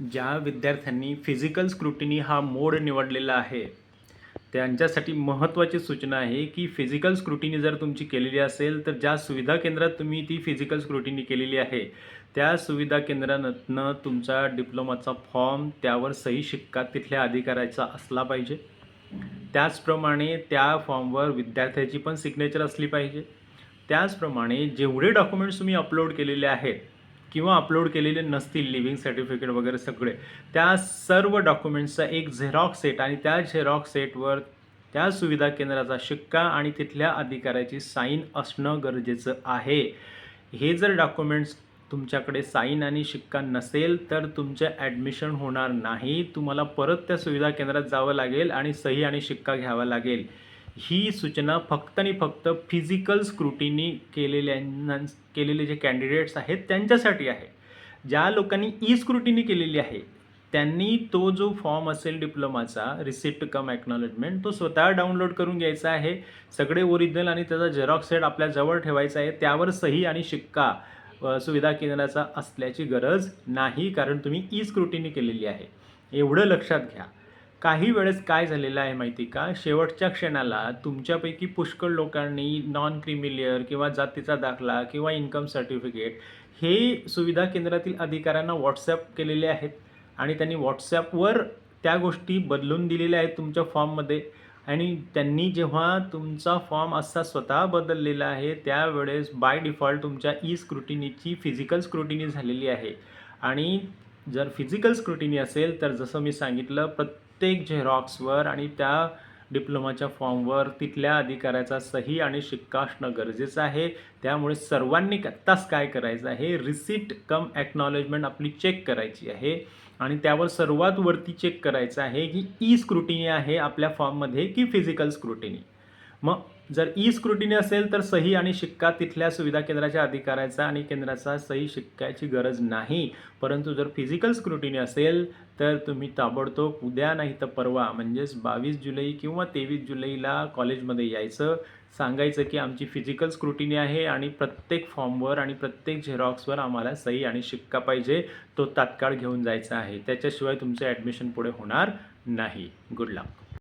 ज्या विद्यार्थ्यांनी physical scrutiny हा मोड निवडलेला आहे त्यांच्यासाठी महत्त्वाची सूचना आहे की फिजिकल स्क्रुटिनी जर तुमची केलेली असेल तर ज्या सुविधा केंद्रात तुम्ही ती फिजिकल स्क्रुटिनी केलेली आहे त्या सुविधा केंद्रानं तुमचा डिप्लोमाचा फॉर्म त्यावर सही शिक्का तिथल्या अधिकाऱ्याचा असला पाहिजे. त्याचप्रमाणे त्या फॉर्मवर विद्यार्थ्याची पण सिग्नेचर असली पाहिजे. त्याचप्रमाणे जेवढे डॉक्युमेंट्स तुम्ही अपलोड केलेले आहेत किंवा अपलोड केलेले नसतील लिव्हिंग सर्टिफिकेट वगैरे सगळे त्या सर्व डॉक्युमेंट्सचा एक झेरॉक्स सेट आणि त्या झेरॉक्स सेटवर त्या सुविधा केंद्राचा शिक्का आणि तिथल्या अधिकाऱ्याची साईन असणं गरजेचं आहे. हे जर डॉक्युमेंट्स तुमच्याकडे साईन आणि शिक्का नसेल तर तुमचं ॲडमिशन होणार नाही. तुम्हाला परत त्या सुविधा केंद्रात जावं लागेल आणि सही आणि शिक्का घ्यावा लागेल. ही सूचना फक्त आणि फक्त फिजिकल स्क्रुटिनी केलेल्यांना केलेले जे कॅन्डिडेट्स आहेत त्यांच्यासाठी आहे. ज्या लोकांनी ई स्क्रुटिनी केलेली आहे त्यांनी तो जो फॉर्म असेल डिप्लोमाचा रिसिप्ट कम ॲक्नॉलेजमेंट तो स्वतः डाउनलोड करून घ्यायचा आहे. सगळे ओरिजिनल आणि त्याचा झेरॉक्स सेट आपल्याजवळ ठेवायचा आहे. त्यावर सही आणि शिक्का सुविधा केंद्राचा असल्याची गरज नाही कारण तुम्ही ई स्क्रुटिनी केलेली आहे. एवढं लक्षात घ्या. काही वेळेस काय झालेलं आहे माहिती का? शेवटच्या क्षणाला तुमच्यापैकी पुष्कळ लोकांनी नॉन क्रिमिलियर किंवा जातीचा दाखला किंवा इन्कम सर्टिफिकेट हे सुविधा केंद्रातील अधिकाऱ्यांना व्हॉट्सॲप केलेले आहेत आणि त्यांनी व्हॉट्सॲपवर त्या गोष्टी बदलून दिलेल्या आहेत तुमच्या फॉर्ममध्ये. आणि त्यांनी जेव्हा तुमचा फॉर्म असा स्वतः बदललेला आहे त्यावेळेस बाय डिफॉल्ट तुमच्या ई स्क्रुटिनीची फिजिकल स्क्रुटिनी झालेली आहे. आणि जर फिजिकल स्क्रुटिनी असेल तर जसं मी सांगितलं प्रत्येक झेरॉक्सवर आणि त्या डिप्लोमाच्या फॉर्मवर तिथल्या अधिकाऱ्याचा सही आणि शिक्का असणं गरजेचं आहे. त्यामुळे सर्वांनी आत्ताच काय करायचं आहे? रिसिट कम ॲक्नॉलेजमेंट आपली चेक करायची आहे. आणि त्यावर सर्वात वरती चेक करायचं आहे की ई स्क्रुटिनी आहे आपल्या फॉर्ममध्ये की फिजिकल स्क्रुटिनी मग जर ई स्क्रुटिनी असेल तर सही आणि शिक्का तिथल्या सुविधा केंद्राच्या अधिकाऱ्याचा आणि केंद्राचा सही शिक्क्याची गरज नाही. परंतु जर फिजिकल स्क्रुटिनी असेल तर तुम्ही ताबडतोब उद्या नाही तर परवा म्हणजेच बावीस जुलै किंवा तेवीस जुलैला कॉलेजमध्ये यायचं. सांगायचं की आमची फिजिकल स्क्रुटिनी आहे आणि प्रत्येक फॉर्मवर आणि प्रत्येक झेरॉक्सवर आम्हाला सही आणि शिक्का पाहिजे. तो तात्काळ घेऊन जायचा आहे. त्याच्याशिवाय तुमचं ॲडमिशन पुढे होणार नाही. गुड लक